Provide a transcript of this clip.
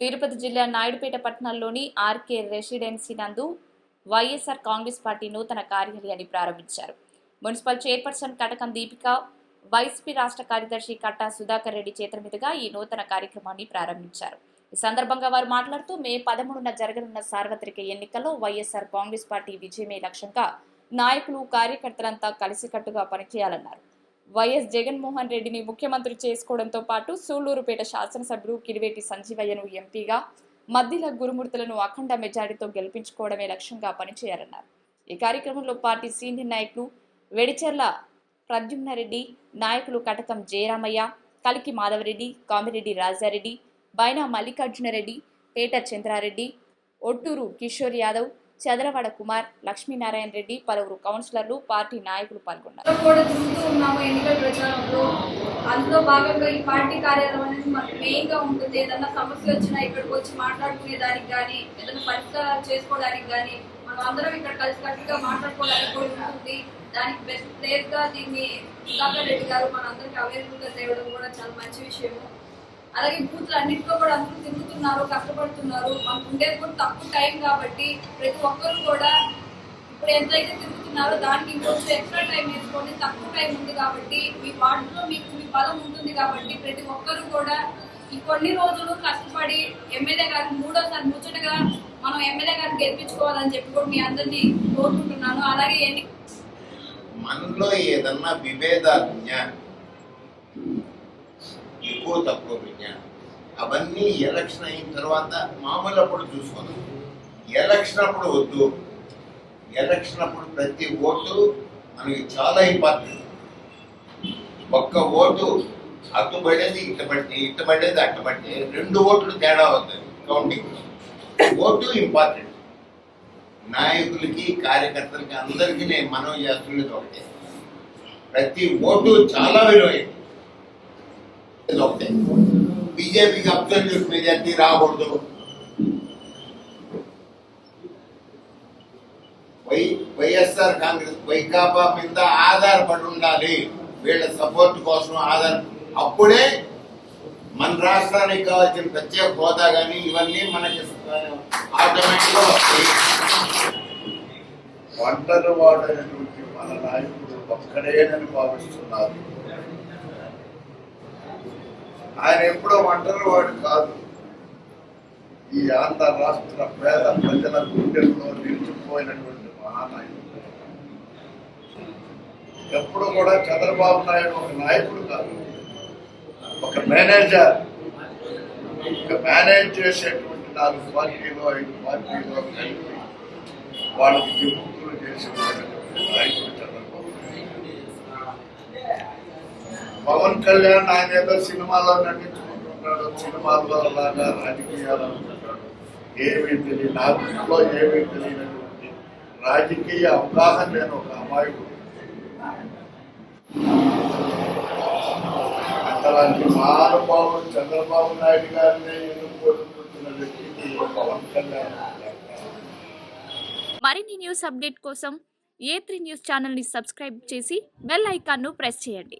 తిరుపతి జిల్లా నాయుడుపేట పట్టణంలోని RK residency నందు వైఎస్ఆర్ కాంగ్రెస్ పార్టీ నూతన కార్యాలయాన్ని ప్రారంభించారు. Municipal chairperson Katakam Deepika YCP రాష్ట్ర కార్యదర్శి కట్టా సుధాకర్ రెడ్డి చేతుల మీదుగా ఈ నూతన కార్యక్రమాన్ని ప్రారంభించారు. ఈ సందర్భంగా వారు మాట్లాడుతూ మే పదమూడున జరగనున్న సార్వత్రిక ఎన్నికల్లో వైఎస్ఆర్ కాంగ్రెస్ పార్టీ విజయమే లక్ష్యంగా నాయకులు కార్యకర్తలంతా కలిసికట్టుగా పనిచేయాలన్నారు. వైఎస్ జగన్మోహన్ రెడ్డిని ముఖ్యమంత్రి చేసుకోవడంతో పాటు సూళ్ళూరుపేట శాసనసభ్యుడు కిరివేటి సంజీవయ్యను ఎంపీగా మద్దిల గురుమూర్తులను అఖండ మెజారిటీతో గెలిపించుకోవడమే లక్ష్యంగా పనిచేయాలన్నారు. ఈ కార్యక్రమంలో పార్టీ సీనియర్ నాయకులు వెడిచెర్ల ప్రద్యుమ్నారెడ్డి నాయకులు కటకం జయరామయ్య కలికి మాధవరెడ్డి కామిరెడ్డి రాజారెడ్డి బైనా మల్లికార్జునరెడ్డి పేట చంద్రారెడ్డి ఒట్టూరు కిషోర్ యాదవ్ చదరవాడ కుమార్ లక్ష్మీనారాయణ రెడ్డి పలువురు కౌన్సిలర్లు పార్టీ నాయకులు పాల్గొన్నారు. కూడా తిరుగుతూ ఉన్నాము ఎన్నికల ప్రచారంలో. అందులో భాగంగా ఈ పార్టీ కార్యాలయం అనేది మనకు మెయిన్గా ఉంటుంది. ఏదన్నా సమస్య వచ్చినా ఇక్కడికి వచ్చి మాట్లాడుకునే దానికి కానీ ఏదైనా పరిష్కారం చేసుకోవడానికి కానీ మనం అందరం ఇక్కడ కలిసికట్టుగా మాట్లాడుకోవడానికి కూడా ఉంటుంది. దానికి బెస్ట్ ప్లేస్గా దీన్ని సుధాకర్ రెడ్డి గారు మనందరికీ అవైలబుల్గా తేవడం కూడా చాలా మంచి విషయము. అలాగే బూత్లు అన్నింటిలో కూడా అందరూ తిరుగుతున్నారు కష్టపడుతున్నారు. మనకు ఉండేది కూడా తక్కువ టైం కాబట్టి ప్రతి ఒక్కరు కూడా ఇప్పుడు ఎంతైతే తిరుగుతున్నారో దానికి ఇంకొంచెం ఎక్స్ట్రా టైం వేసుకోండి. తక్కువ టైం ఉంది కాబట్టి మీ వార్డులో మీకు మీ బలం ఉంటుంది కాబట్టి ప్రతి ఒక్కరు కూడా ఈ కొన్ని రోజులు కష్టపడి ఎమ్మెల్యే గారికి మూడోసారి ముచ్చటగా మనం ఎమ్మెల్యే గారిని గెలిపించుకోవాలని చెప్పి కూడా మీ అందరినీ కోరుకుంటున్నాను. అలాగే ఎన్ని మనలో ఏదన్నా విభేదాలు ఎక్కువ తక్కువ విజ్ఞానం. అవన్నీ ఎలక్షన్ అయిన తర్వాత మామూలు అప్పుడు చూసుకుందాం. ఎలక్షన్ అప్పుడు వద్దు. ఎలక్షన్ అప్పుడు ప్రతి ఓటు మనకి చాలా ఇంపార్టెంట్. ఒక్క ఓటు అట్టుబడేది ఇట్టబడి ఇట్టబడేది అట్టబడితే రెండు ఓట్లు తేడా అవుతుంది. కౌంటింగ్. Vote important. నాయకులకి కార్యకర్తలకి అందరికీ నేను మనవి చేస్తున్నది ఒకటే. ప్రతి ఓటు చాలా విలువైంది ఇది ఒకటే బీజేపీకి అబ్సల్యూట్ మెజార్టీ రాకూడదు. వై వైఎస్ఆర్ కాంగ్రెస్ వైకాపా మీద ఆధారపడి ఉండాలి వీళ్ళ సపోర్ట్ కోసం ఆధార అప్పుడే మన రాష్ట్రానికి కావాల్సిన ప్రత్యేక హోదా కానీ ఇవన్నీ మనకి ఆటోమేటిక్గా వస్తాయి. ఒంటరి వాడైనటువంటి మన నాయకుడు ఒక్కడేనని భావిస్తున్నారు. ఆయన ఎప్పుడో ఒంటరి వాడు కాదు. ఈ ఆంధ్ర రాష్ట్ర పేద ప్రజల గుండెల్లో నిలిచిపోయినటువంటి మహానాయకుడు. ఎప్పుడు కూడా చంద్రబాబు నాయుడు ఒక నాయకుడు కాదు. ఒక మేనేజర్. ఒక మేనేజ్ చేసేటువంటి నాలుగు పార్టీలో ఐదు పార్టీలో కలిపి వాళ్ళకి విముక్తులు చేసినటువంటి నాయకుడు చంద్రబాబు పవన్ కళ్యాణ్ ఆయన ఏదో సినిమాలో నటించుకుంటున్నాడు సినిమాల్లో లాగా రాజకీయాలు అనుకుంటాడు ఏమీ తెలియదు. నాకులో ఏమీ తెలియనటువంటి రాజకీయ అవగాహన లేని ఒక అమాయకుడు అలాంటి మహానుభావుడు చంద్రబాబు నాయుడు గారిని ఎదుర్కొంటున్న వ్యక్తికి పవన్ కళ్యాణ్ మరిన్ని న్యూస్ అప్డేట్ కోసం ఏ త్రీ న్యూస్ ఛానల్ని సబ్స్క్రైబ్ చేసి బెల్ ఐకాన్ను ప్రెస్ చేయండి.